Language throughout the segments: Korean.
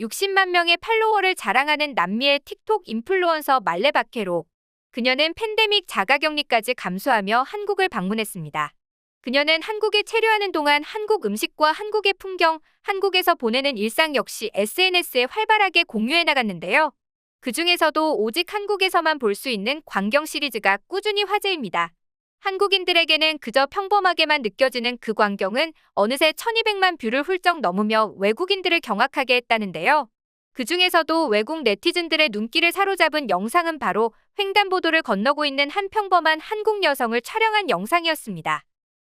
60만 명의 팔로워를 자랑하는 남미의 틱톡 인플루언서 말레 바케로. 그녀는 팬데믹 자가격리까지 감수하며 한국을 방문했습니다. 그녀는 한국에 체류하는 동안 한국 음식과 한국의 풍경, 한국에서 보내는 일상 역시 SNS에 활발하게 공유해 나갔는데요. 그 중에서도 오직 한국에서만 볼 수 있는 광경 시리즈가 꾸준히 화제입니다. 한국인들에게는 그저 평범하게만 느껴지는 그 광경은 어느새 1200만 뷰를 훌쩍 넘으며 외국인들을 경악하게 했다는데요. 그 중에서도 외국 네티즌들의 눈길을 사로잡은 영상은 바로 횡단보도를 건너고 있는 한 평범한 한국 여성을 촬영한 영상이었습니다.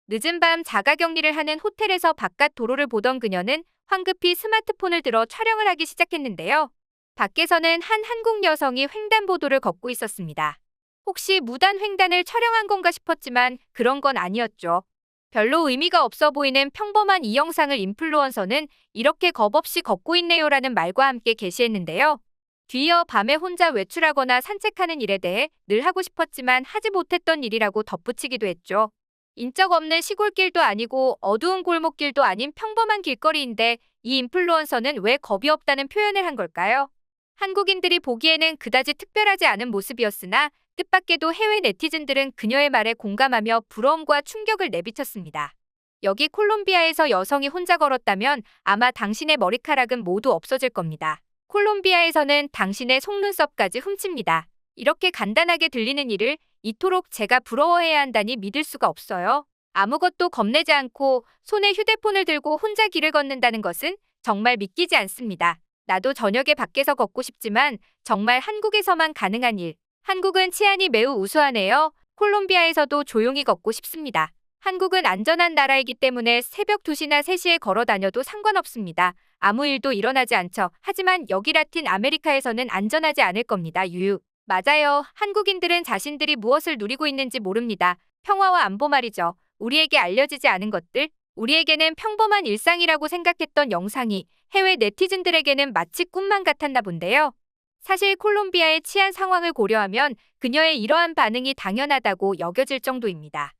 늦은 밤 자가 격리를 하는 호텔에서 바깥 도로를 보던 그녀는 황급히 스마트폰을 들어 촬영을 하기 시작했는데요. 밖에서는 한 한국 여성이 횡단보도를 걷고 있었습니다. 혹시 무단 횡단을 촬영한 건가 싶었지만 그런 건 아니었죠. 별로 의미가 없어 보이는 평범한 이 영상을 인플루언서는 이렇게 겁없이 걷고 있네요라는 말과 함께 게시했는데요. 뒤이어 밤에 혼자 외출하거나 산책하는 일에 대해 늘 하고 싶었지만 하지 못했던 일이라고 덧붙이기도 했죠. 인적 없는 시골길도 아니고 어두운 골목길도 아닌 평범한 길거리인데 이 인플루언서는 왜 겁이 없다는 표현을 한 걸까요? 한국인들이 보기에는 그다지 특별하지 않은 모습이었으나 뜻밖에도 해외 네티즌들은 그녀의 말에 공감하며 부러움과 충격을 내비쳤습니다. 여기 콜롬비아에서 여성이 혼자 걸었다면 아마 당신의 머리카락은 모두 없어질 겁니다. 콜롬비아에서는 당신의 속눈썹까지 훔칩니다. 이렇게 간단하게 들리는 일을 이토록 제가 부러워해야 한다니 믿을 수가 없어요. 아무것도 겁내지 않고 손에 휴대폰을 들고 혼자 길을 걷는다는 것은 정말 믿기지 않습니다. 나도 저녁에 밖에서 걷고 싶지만 정말 한국에서만 가능한 일. 한국은 치안이 매우 우수하네요. 콜롬비아에서도 조용히 걷고 싶습니다. 한국은 안전한 나라이기 때문에 새벽 2시나 3시에 걸어 다녀도 상관없습니다. 아무 일도 일어나지 않죠. 하지만 여기 라틴 아메리카에서는 안전하지 않을 겁니다. 유유. 맞아요. 한국인들은 자신들이 무엇을 누리고 있는지 모릅니다. 평화와 안보 말이죠. 우리에게 알려지지 않은 것들, 우리에게는 평범한 일상이라고 생각했던 영상이 해외 네티즌들에게는 마치 꿈만 같았나 본데요. 사실 콜롬비아의 치안 상황을 고려하면 그녀의 이러한 반응이 당연하다고 여겨질 정도입니다.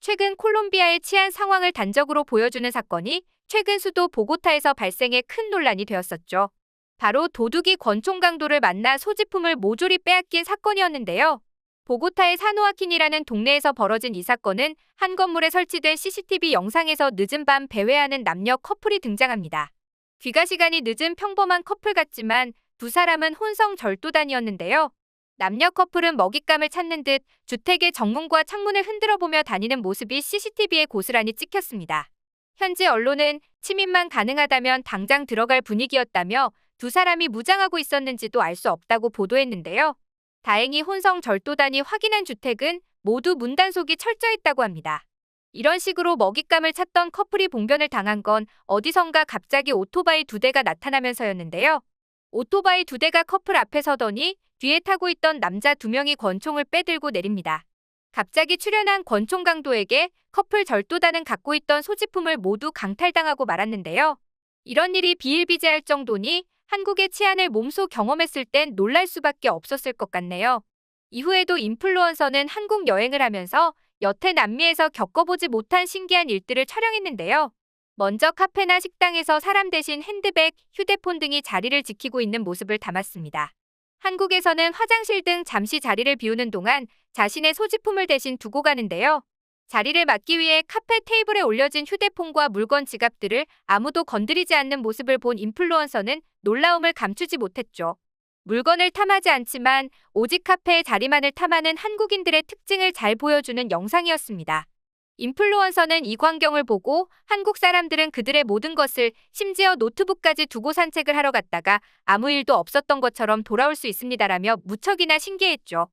최근 콜롬비아의 치안 상황을 단적으로 보여주는 사건이 최근 수도 보고타에서 발생해 큰 논란이 되었었죠. 바로 도둑이 권총 강도를 만나 소지품을 모조리 빼앗긴 사건이었는데요. 보고타의 사노아킨이라는 동네에서 벌어진 이 사건은 한 건물에 설치된 CCTV 영상에서 늦은 밤 배회하는 남녀 커플이 등장합니다. 귀가 시간이 늦은 평범한 커플 같지만 두 사람은 혼성 절도단이었는데요. 남녀 커플은 먹잇감을 찾는 듯 주택의 정문과 창문을 흔들어 보며 다니는 모습이 CCTV에 고스란히 찍혔습니다. 현지 언론은 침입만 가능하다면 당장 들어갈 분위기였다며 두 사람이 무장하고 있었는지도 알 수 없다고 보도했는데요. 다행히 혼성 절도단이 확인한 주택은 모두 문단속이 철저했다고 합니다. 이런 식으로 먹잇감을 찾던 커플이 봉변을 당한 건 어디선가 갑자기 오토바이 두 대가 나타나면서였는데요. 오토바이 두 대가 커플 앞에 서더니 뒤에 타고 있던 남자 두 명이 권총을 빼들고 내립니다. 갑자기 출현한 권총 강도에게 커플 절도단은 갖고 있던 소지품을 모두 강탈당하고 말았는데요. 이런 일이 비일비재할 정도니 한국의 치안을 몸소 경험했을 땐 놀랄 수밖에 없었을 것 같네요. 이후에도 인플루언서는 한국 여행을 하면서 여태 남미에서 겪어보지 못한 신기한 일들을 촬영했는데요. 먼저 카페나 식당에서 사람 대신 핸드백, 휴대폰 등이 자리를 지키고 있는 모습을 담았습니다. 한국에서는 화장실 등 잠시 자리를 비우는 동안 자신의 소지품을 대신 두고 가는데요. 자리를 막기 위해 카페 테이블에 올려진 휴대폰과 물건 지갑들을 아무도 건드리지 않는 모습을 본 인플루언서는 놀라움을 감추지 못했죠. 물건을 탐하지 않지만 오직 카페의 자리만을 탐하는 한국인들의 특징을 잘 보여주는 영상이었습니다. 인플루언서는 이 광경을 보고 한국 사람들은 그들의 모든 것을 심지어 노트북까지 두고 산책을 하러 갔다가 아무 일도 없었던 것처럼 돌아올 수 있습니다라며 무척이나 신기했죠.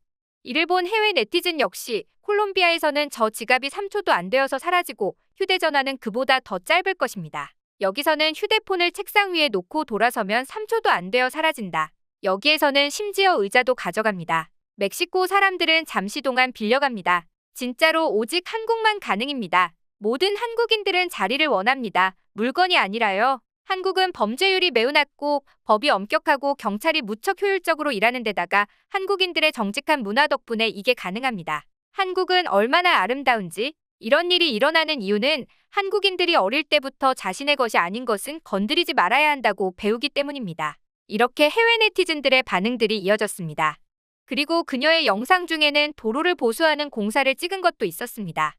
이를 본 해외 네티즌 역시 콜롬비아에서는 저 지갑이 3초도 안 되어서 사라지고 휴대전화는 그보다 더 짧을 것입니다. 여기서는 휴대폰을 책상 위에 놓고 돌아서면 3초도 안 되어 사라진다. 여기에서는 심지어 의자도 가져갑니다. 멕시코 사람들은 잠시 동안 빌려갑니다. 진짜로 오직 한국만 가능입니다. 모든 한국인들은 자리를 원합니다. 물건이 아니라요. 한국은 범죄율이 매우 낮고 법이 엄격하고 경찰이 무척 효율적으로 일하는 데다가 한국인들의 정직한 문화 덕분에 이게 가능합니다. 한국은 얼마나 아름다운지 이런 일이 일어나는 이유는 한국인들이 어릴 때부터 자신의 것이 아닌 것은 건드리지 말아야 한다고 배우기 때문입니다. 이렇게 해외 네티즌들의 반응들이 이어졌습니다. 그리고 그녀의 영상 중에는 도로를 보수하는 공사를 찍은 것도 있었습니다.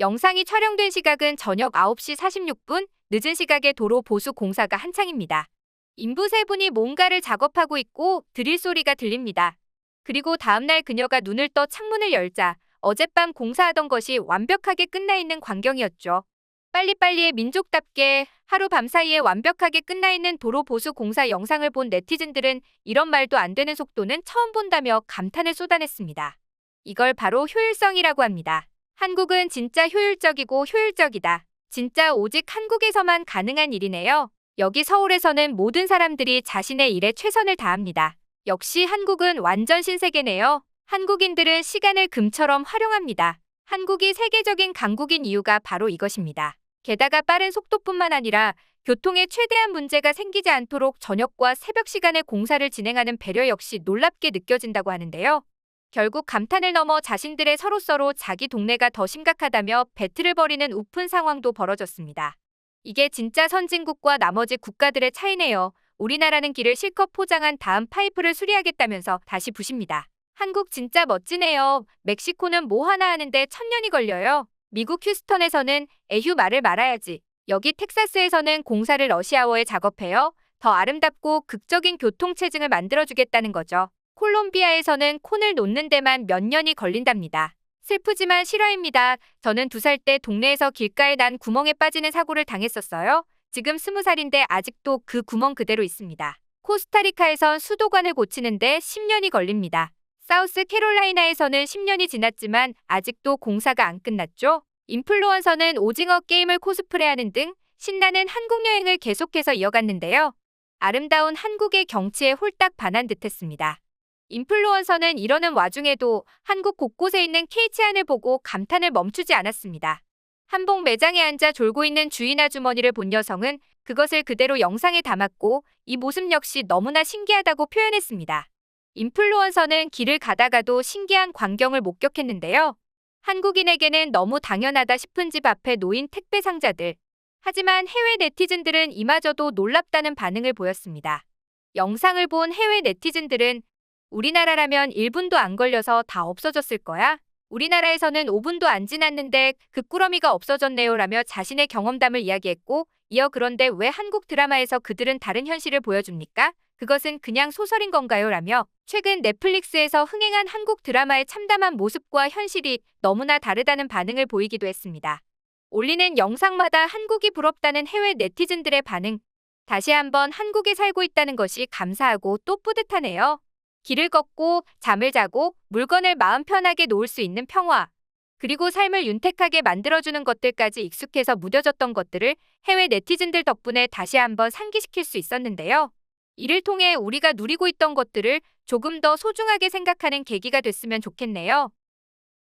영상이 촬영된 시각은 저녁 9시 46분, 늦은 시각에 도로 보수 공사가 한창입니다. 인부 세 분이 뭔가를 작업하고 있고 드릴 소리가 들립니다. 그리고 다음날 그녀가 눈을 떠 창문을 열자 어젯밤 공사하던 것이 완벽하게 끝나 있는 광경이었죠. 빨리빨리의 민족답게 하루 밤 사이에 완벽하게 끝나 있는 도로 보수 공사 영상을 본 네티즌들은 이런 말도 안 되는 속도는 처음 본다며 감탄을 쏟아냈습니다. 이걸 바로 효율성이라고 합니다. 한국은 진짜 효율적이고 효율적이다. 진짜 오직 한국에서만 가능한 일이네요. 여기 서울에서는 모든 사람들이 자신의 일에 최선을 다합니다. 역시 한국은 완전 신세계네요. 한국인들은 시간을 금처럼 활용합니다. 한국이 세계적인 강국인 이유가 바로 이것입니다. 게다가 빠른 속도뿐만 아니라 교통에 최대한 문제가 생기지 않도록 저녁과 새벽 시간에 공사를 진행하는 배려 역시 놀랍게 느껴진다고 하는데요. 결국 감탄을 넘어 자신들의 서로서로 자기 동네가 더 심각하다며 배틀을 벌이는 우픈 상황도 벌어졌습니다. 이게 진짜 선진국과 나머지 국가들의 차이네요. 우리나라는 길을 실컷 포장한 다음 파이프를 수리하겠다면서 다시 부십니다. 한국 진짜 멋지네요. 멕시코는 뭐 하나 하는데 천년이 걸려요. 미국 휴스턴에서는 에휴 말을 말아야지. 여기 텍사스에서는 공사를 러시아어에 작업해요. 더 아름답고 극적인 교통체증을 만들어주겠다는 거죠. 콜롬비아에서는 콘을 놓는 데만 몇 년이 걸린답니다. 슬프지만 실화입니다. 저는 두 살 때 동네에서 길가에 난 구멍에 빠지는 사고를 당했었어요. 지금 스무 살인데 아직도 그 구멍 그대로 있습니다. 코스타리카에선 수도관을 고치는데 10년이 걸립니다. 사우스 캐롤라이나에서는 10년이 지났지만 아직도 공사가 안 끝났죠. 인플루언서는 오징어 게임을 코스프레하는 등 신나는 한국 여행을 계속해서 이어갔는데요. 아름다운 한국의 경치에 홀딱 반한 듯했습니다. 인플루언서는 이러는 와중에도 한국 곳곳에 있는 K치안을 보고 감탄을 멈추지 않았습니다. 한복 매장에 앉아 졸고 있는 주인 아주머니를 본 여성은 그것을 그대로 영상에 담았고 이 모습 역시 너무나 신기하다고 표현했습니다. 인플루언서는 길을 가다가도 신기한 광경을 목격했는데요. 한국인에게는 너무 당연하다 싶은 집 앞에 놓인 택배 상자들. 하지만 해외 네티즌들은 이마저도 놀랍다는 반응을 보였습니다. 영상을 본 해외 네티즌들은 우리나라라면 1분도 안 걸려서 다 없어졌을 거야. 우리나라에서는 5분도 안 지났는데 그 꾸러미가 없어졌네요 라며 자신의 경험담을 이야기했고 이어 그런데 왜 한국 드라마에서 그들은 다른 현실을 보여줍니까? 그것은 그냥 소설인 건가요? 라며 최근 넷플릭스에서 흥행한 한국 드라마의 참담한 모습과 현실이 너무나 다르다는 반응을 보이기도 했습니다. 올리는 영상마다 한국이 부럽다는 해외 네티즌들의 반응. 다시 한번 한국에 살고 있다는 것이 감사하고 또 뿌듯하네요. 길을 걷고 잠을 자고 물건을 마음 편하게 놓을 수 있는 평화. 그리고 삶을 윤택하게 만들어주는 것들까지 익숙해서 무뎌졌던 것들을 해외 네티즌들 덕분에 다시 한번 상기시킬 수 있었는데요. 이를 통해 우리가 누리고 있던 것들을 조금 더 소중하게 생각하는 계기가 됐으면 좋겠네요.